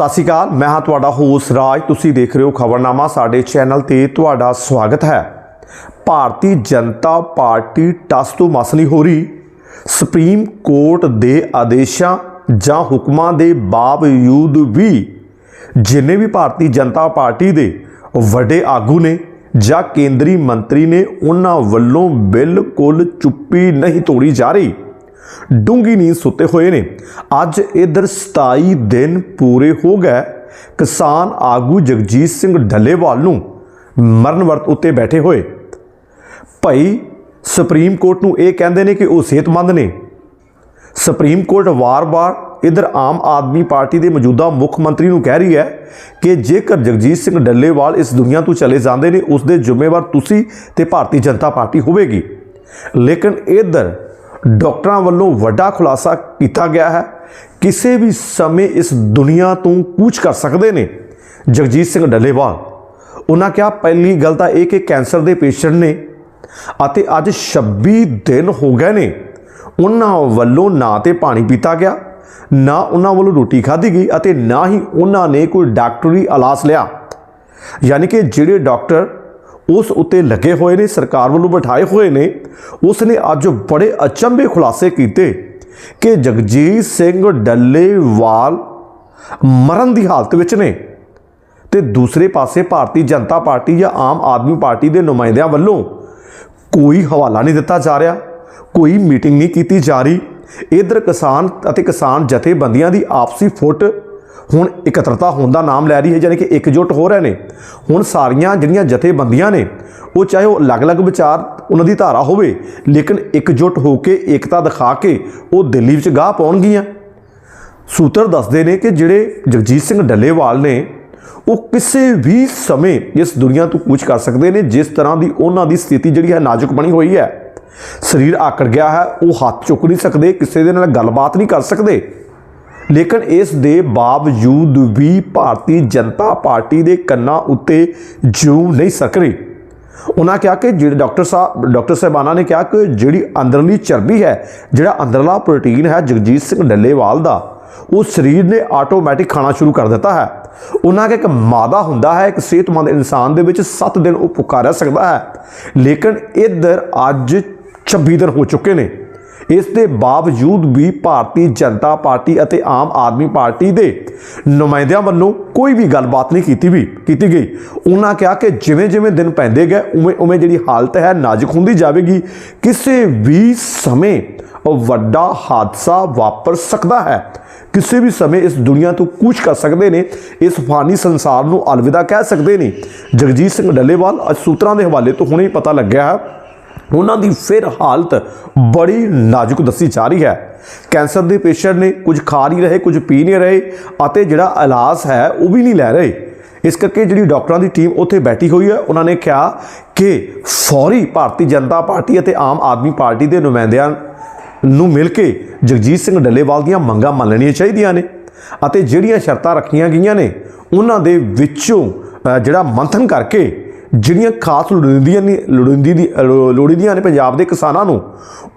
ਸਤਿ ਸ਼੍ਰੀ ਅਕਾਲ, ਮੈਂ ਹਾਂ ਤੁਹਾਡਾ ਹੋਸ ਰਾਜ। ਤੁਸੀਂ ਦੇਖ ਰਹੇ ਹੋ ਖਬਰਨਾਮਾ, ਸਾਡੇ ਚੈਨਲ ਤੇ ਤੁਹਾਡਾ ਸਵਾਗਤ ਹੈ। ਭਾਰਤੀ ਜਨਤਾ ਪਾਰਟੀ ਟਸ ਤੋਂ ਮਸ ਨਹੀਂ ਹੋ ਰਹੀ। ਸੁਪਰੀਮ ਕੋਰਟ ਦੇ ਆਦੇਸ਼ਾਂ ਜਾਂ ਹੁਕਮਾਂ ਦੇ ਬਾਵਜੂਦ ਵੀ ਜਿੰਨੇ ਵੀ ਭਾਰਤੀ ਜਨਤਾ ਪਾਰਟੀ ਦੇ ਵੱਡੇ ਆਗੂ ਨੇ ਜਾਂ ਕੇਂਦਰੀ ਮੰਤਰੀ ਨੇ, ਉਹਨਾਂ ਵੱਲੋਂ ਬਿਲਕੁਲ ਚੁੱਪੀ ਨਹੀਂ ਤੋੜੀ ਜਾ ਰਹੀ। ਡੂੰਗੀ ਨੀਂਦ ਸੁੱਤੇ ਹੋਏ ਨੇ। ਅੱਜ ਇਧਰ 27 ਦਿਨ ਪੂਰੇ ਹੋ ਗਏ। ਕਿਸਾਨ ਆਗੂ ਜਗਜੀਤ ਸਿੰਘ ਢੱਲੇਵਾਲ ਨੂੰ ਮਰਨ ਵਰਤ ਉੱਤੇ ਬੈਠੇ ਹੋਏ। ਭਾਈ ਸੁਪਰੀਮ ਕੋਰਟ ਨੂੰ ਇਹ ਕਹਿੰਦੇ ਨੇ ਕਿ ਉਹ ਸਿਹਤਮੰਦ ਨੇ। ਸੁਪਰੀਮ ਕੋਰਟ ਵਾਰ-ਵਾਰ ਇਧਰ ਆਮ ਆਦਮੀ ਪਾਰਟੀ ਦੇ ਮੌਜੂਦਾ ਮੁੱਖ ਮੰਤਰੀ ਨੂੰ ਕਹਿ ਰਹੀ ਹੈ ਕਿ ਜੇਕਰ ਜਗਜੀਤ ਸਿੰਘ ਡੱਲੇਵਾਲ ਇਸ ਦੁਨੀਆ ਤੋਂ ਚਲੇ ਜਾਂਦੇ ਨੇ ਉਸ ਦੇ ਜ਼ਿੰਮੇਵਾਰ ਤੁਸੀਂ ਤੇ ਭਾਰਤੀ ਜਨਤਾ ਪਾਰਟੀ ਹੋਵੇਗੀ। ਲੇਕਿਨ ਇਧਰ ਡਾਕਟਰਾਂ ਵੱਲੋਂ ਵੱਡਾ ਖੁਲਾਸਾ ਕੀਤਾ ਗਿਆ ਹੈ। ਕਿਸੇ ਵੀ ਸਮੇਂ ਇਸ ਦੁਨੀਆ ਤੋਂ ਕੂਚ ਕਰ ਸਕਦੇ ਨੇ। ਜਗਜੀਤ ਸਿੰਘ ਡੱਲੇਵਾਲ, ਉਹਨਾਂ ਕਿਹਾ, ਪਹਿਲੀ ਗੱਲ ਤਾਂ ਇਹ ਕਿ ਕੈਂਸਰ ਦੇ ਪੇਸ਼ੈਂਟ ਨੇ ਅਤੇ ਅੱਜ 26 ਦਿਨ ਹੋ ਗਏ ਨੇ। ਉਹਨਾਂ ਵੱਲੋਂ ਨਾ ਤੇ ਪਾਣੀ ਪੀਤਾ ਗਿਆ, ਨਾ ਉਹਨਾਂ ਵੱਲੋਂ ਰੋਟੀ ਖਾਧੀ ਗਈ ਅਤੇ ਨਾ ਹੀ ਉਹਨਾਂ ਨੇ ਕੋਈ ਡਾਕਟਰੀ ਇਲਾਜ ਲਿਆ। ਯਾਨੀ ਕਿ ਜਿਹੜੇ ਡਾਕਟਰ ਉਸ ਉੱਤੇ ਲੱਗੇ ਹੋਏ ਨੇ, ਸਰਕਾਰ ਵੱਲੋਂ ਬਿਠਾਏ ਹੋਏ ਨੇ। ਉਸ ਨੇ ਅੱਜ ਬੜੇ ਅਚੰਭੇ ਖੁਲਾਸੇ ਕੀਤੇ ਕਿ ਜਗਜੀਤ ਸਿੰਘ ਡੱਲੇਵਾਲ ਮਰਨ ਦੀ ਹਾਲਤ ਵਿੱਚ ਨੇ ਤੇ ਦੂਸਰੇ ਪਾਸੇ ਭਾਰਤੀ ਜਨਤਾ ਪਾਰਟੀ ਜਾਂ ਆਮ ਆਦਮੀ ਪਾਰਟੀ ਦੇ ਨੁਮਾਇੰਦਿਆਂ ਵੱਲੋਂ ਕੋਈ ਹਵਾਲਾ ਨਹੀਂ ਦਿੱਤਾ ਜਾ ਰਿਹਾ, ਕੋਈ ਮੀਟਿੰਗ ਨਹੀਂ ਕੀਤੀ ਜਾ ਰਹੀ। ਇਧਰ ਕਿਸਾਨ ਅਤੇ ਕਿਸਾਨ ਜਥੇਬੰਦੀਆਂ ਦੀ ਆਪਸੀ ਫੁੱਟ ਹੁਣ ਇਕੱਤਰਤਾ ਹੋਣ ਦਾ ਨਾਮ ਲੈ ਰਹੀ ਹੈ, ਯਾਨੀ ਕਿ ਇਕਜੁੱਟ ਹੋ ਰਹੇ ਨੇ। ਹੁਣ ਸਾਰੀਆਂ ਜਿਹੜੀਆਂ ਜਥੇਬੰਦੀਆਂ ਨੇ, ਉਹ ਚਾਹੇ ਉਹ ਅਲੱਗ-ਅਲੱਗ ਵਿਚਾਰ ਉਹਨਾਂ ਦੀ ਧਾਰਾ ਹੋਵੇ, ਲੇਕਿਨ ਇਕਜੁੱਟ ਹੋ ਕੇ ਏਕਤਾ ਦਿਖਾ ਕੇ ਉਹ ਦਿੱਲੀ ਵਿੱਚ ਗਾਹ ਪਾਉਣਗੀਆਂ। ਸੂਤਰ ਦੱਸਦੇ ਨੇ ਕਿ ਜਿਹੜੇ ਜਗਜੀਤ ਸਿੰਘ ਡੱਲੇਵਾਲ ਨੇ, ਉਹ ਕਿਸੇ ਵੀ ਸਮੇਂ ਇਸ ਦੁਨੀਆ ਤੋਂ ਕੁਝ ਕਰ ਸਕਦੇ ਨੇ, ਜਿਸ ਤਰ੍ਹਾਂ ਦੀ ਉਹਨਾਂ ਦੀ ਸਥਿਤੀ ਜਿਹੜੀ ਹੈ ਨਾਜ਼ੁਕ ਬਣੀ ਹੋਈ ਹੈ। ਸਰੀਰ ਆਕੜ ਗਿਆ ਹੈ, ਉਹ ਹੱਥ ਚੁੱਕ ਨਹੀਂ ਸਕਦੇ, ਕਿਸੇ ਦੇ ਨਾਲ ਗੱਲਬਾਤ ਨਹੀਂ ਕਰ ਸਕਦੇ। ਲੇਕਿਨ ਇਸ ਦੇ ਬਾਵਜੂਦ ਵੀ ਭਾਰਤੀ ਜਨਤਾ ਪਾਰਟੀ ਦੇ ਕੰਨਾਂ ਉੱਤੇ ਜੂ ਨਹੀਂ ਸਕ ਰਹੀ ਉਹਨਾਂ ਕਿਹਾ ਕਿ ਜਿਹੜੇ ਡਾਕਟਰ ਸਾਹਿਬ ਡਾਕਟਰ ਸਾਹਿਬਾਨਾ ਨੇ ਕਿਹਾ ਕਿ ਜਿਹੜੀ ਅੰਦਰਲੀ ਚਰਬੀ ਹੈ, ਜਿਹੜਾ ਅੰਦਰਲਾ ਪ੍ਰੋਟੀਨ ਹੈ ਜਗਜੀਤ ਸਿੰਘ ਡੱਲੇਵਾਲ ਦਾ, ਉਹ ਸਰੀਰ ਨੇ ਆਟੋਮੈਟਿਕ ਖਾਣਾ ਸ਼ੁਰੂ ਕਰ ਦਿੱਤਾ ਹੈ। ਉਹਨਾਂ ਕਿ ਇੱਕ ਮਾਦਾ ਹੁੰਦਾ ਹੈ, ਇੱਕ ਸਿਹਤਮੰਦ ਇਨਸਾਨ ਦੇ ਵਿੱਚ 7 ਦਿਨ ਉਹ ਭੁੱਖਾ ਰਹਿ ਸਕਦਾ ਹੈ। ਲੇਕਿਨ ਇੱਧਰ ਅੱਜ 26 ਦਿਨ ਹੋ ਚੁੱਕੇ ਨੇ। ਇਸ ਦੇ ਬਾਵਜੂਦ ਵੀ ਭਾਰਤੀ ਜਨਤਾ ਪਾਰਟੀ ਅਤੇ ਆਮ ਆਦਮੀ ਪਾਰਟੀ ਦੇ ਨੁਮਾਇੰਦਿਆਂ ਵੱਲੋਂ ਕੋਈ ਵੀ ਗੱਲਬਾਤ ਨਹੀਂ ਕੀਤੀ ਵੀ ਕੀਤੀ ਗਈ। ਉਹਨਾਂ ਕਿਹਾ ਕਿ ਜਿਵੇਂ ਜਿਵੇਂ ਦਿਨ ਪੈਂਦੇ ਗਏ, ਉਵੇਂ ਉਵੇਂ ਜਿਹੜੀ ਹਾਲਤ ਹੈ, ਨਾਜ਼ੁਕ ਹੁੰਦੀ ਜਾਵੇਗੀ। ਕਿਸੇ ਵੀ ਸਮੇਂ ਵੱਡਾ ਹਾਦਸਾ ਵਾਪਰ ਸਕਦਾ ਹੈ। ਕਿਸੇ ਵੀ ਸਮੇਂ ਇਸ ਦੁਨੀਆ ਤੋਂ ਕੂਚ ਕਰ ਸਕਦੇ ਨੇ। ਇਸ ਫਾਨੀ ਸੰਸਾਰ ਨੂੰ ਅਲਵਿਦਾ ਕਹਿ ਸਕਦੇ ਨੇ। ਜਗਜੀਤ ਸਿੰਘ ਡੱਲੇਵਾਲ ਅੱਜ ਸੂਤਰਾਂ ਦੇ ਹਵਾਲੇ ਤੋਂ ਹੁਣੇ ਹੀ ਪਤਾ ਲੱਗਿਆ ਹੈ ਉਹਨਾਂ ਦੀ ਫਿਰ ਹਾਲਤ ਬੜੀ ਨਾਜ਼ੁਕ ਦੱਸੀ ਜਾ ਰਹੀ ਹੈ। ਕੈਂਸਰ ਦੇ ਪੇਸ਼ੈਂਟ ਨੇ ਕੁਝ ਖਾ ਨਹੀਂ ਰਹੇ, ਕੁਝ ਪੀ ਨਹੀਂ ਰਹੇ ਅਤੇ ਜਿਹੜਾ ਇਲਾਜ ਹੈ ਉਹ ਵੀ ਨਹੀਂ ਲੈ ਰਹੇ। ਇਸ ਕਰਕੇ ਜਿਹੜੀ ਡਾਕਟਰਾਂ ਦੀ ਟੀਮ ਉੱਥੇ ਬੈਠੀ ਹੋਈ ਹੈ, ਉਹਨਾਂ ਨੇ ਕਿਹਾ ਕਿ ਫੌਰੀ ਭਾਰਤੀ ਜਨਤਾ ਪਾਰਟੀ ਅਤੇ ਆਮ ਆਦਮੀ ਪਾਰਟੀ ਦੇ ਨੁਮਾਇੰਦਿਆਂ ਨੂੰ ਮਿਲ ਕੇ ਜਗਜੀਤ ਸਿੰਘ ਡੱਲੇਵਾਲ ਦੀਆਂ ਮੰਗਾਂ ਮੰਨ ਲੈਣੀਆਂ ਚਾਹੀਦੀਆਂ ਨੇ ਅਤੇ ਜਿਹੜੀਆਂ ਸ਼ਰਤਾਂ ਰੱਖੀਆਂ ਗਈਆਂ ਨੇ, ਉਹਨਾਂ ਦੇ ਵਿੱਚੋਂ ਜਿਹੜਾ ਮੰਥਨ ਕਰਕੇ ਜਿਹੜੀਆਂ ਖਾਸ ਲੋੜੀਂਦੀਆਂ ਨੇ ਲੋੜੀਂਦੀ ਦੀ ਲੋ- ਲੋੜੀਂਦੀਆਂ ਨੇ ਪੰਜਾਬ ਦੇ ਕਿਸਾਨਾਂ ਨੂੰ,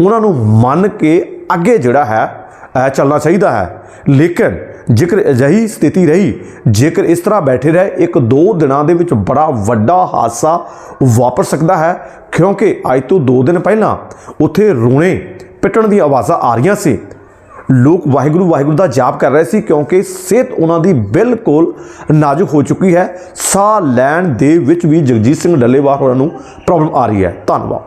ਉਹਨਾਂ ਨੂੰ ਮੰਨ ਕੇ ਅੱਗੇ ਜਿਹੜਾ ਹੈ ਚੱਲਣਾ ਚਾਹੀਦਾ ਹੈ। ਲੇਕਿਨ ਜੇਕਰ ਅਜਿਹੀ ਸਥਿਤੀ ਰਹੀ, ਜੇਕਰ ਇਸ ਤਰ੍ਹਾਂ ਬੈਠੇ ਰਹੇ, ਇੱਕ ਦੋ ਦਿਨਾਂ ਦੇ ਵਿੱਚ ਬੜਾ ਵੱਡਾ ਹਾਦਸਾ ਵਾਪਰ ਸਕਦਾ ਹੈ, ਕਿਉਂਕਿ ਅੱਜ ਤੋਂ 2 ਦਿਨ ਪਹਿਲਾਂ ਉੱਥੇ ਰੋਣੇ ਪਿੱਟਣ ਦੀਆਂ ਆਵਾਜ਼ਾਂ ਆ ਰਹੀਆਂ ਸੀ। ਲੋਕ ਵਾਹਿਗੁਰੂ ਵਾਹਿਗੁਰੂ ਦਾ ਜਾਪ ਕਰ ਰਹੇ ਸੀ ਕਿਉਂਕਿ ਸਿਹਤ ਉਹਨਾਂ ਦੀ ਬਿਲਕੁਲ ਨਾਜ਼ੁਕ ਹੋ ਚੁੱਕੀ ਹੈ। ਸਾਹ ਲੈਣ ਦੇ ਵਿੱਚ ਵੀ ਜਗਜੀਤ ਸਿੰਘ ਡੱਲੇਵਾਲ ਹੋਰਾਂ ਨੂੰ ਪ੍ਰੋਬਲਮ ਆ ਰਹੀ ਹੈ। ਧੰਨਵਾਦ।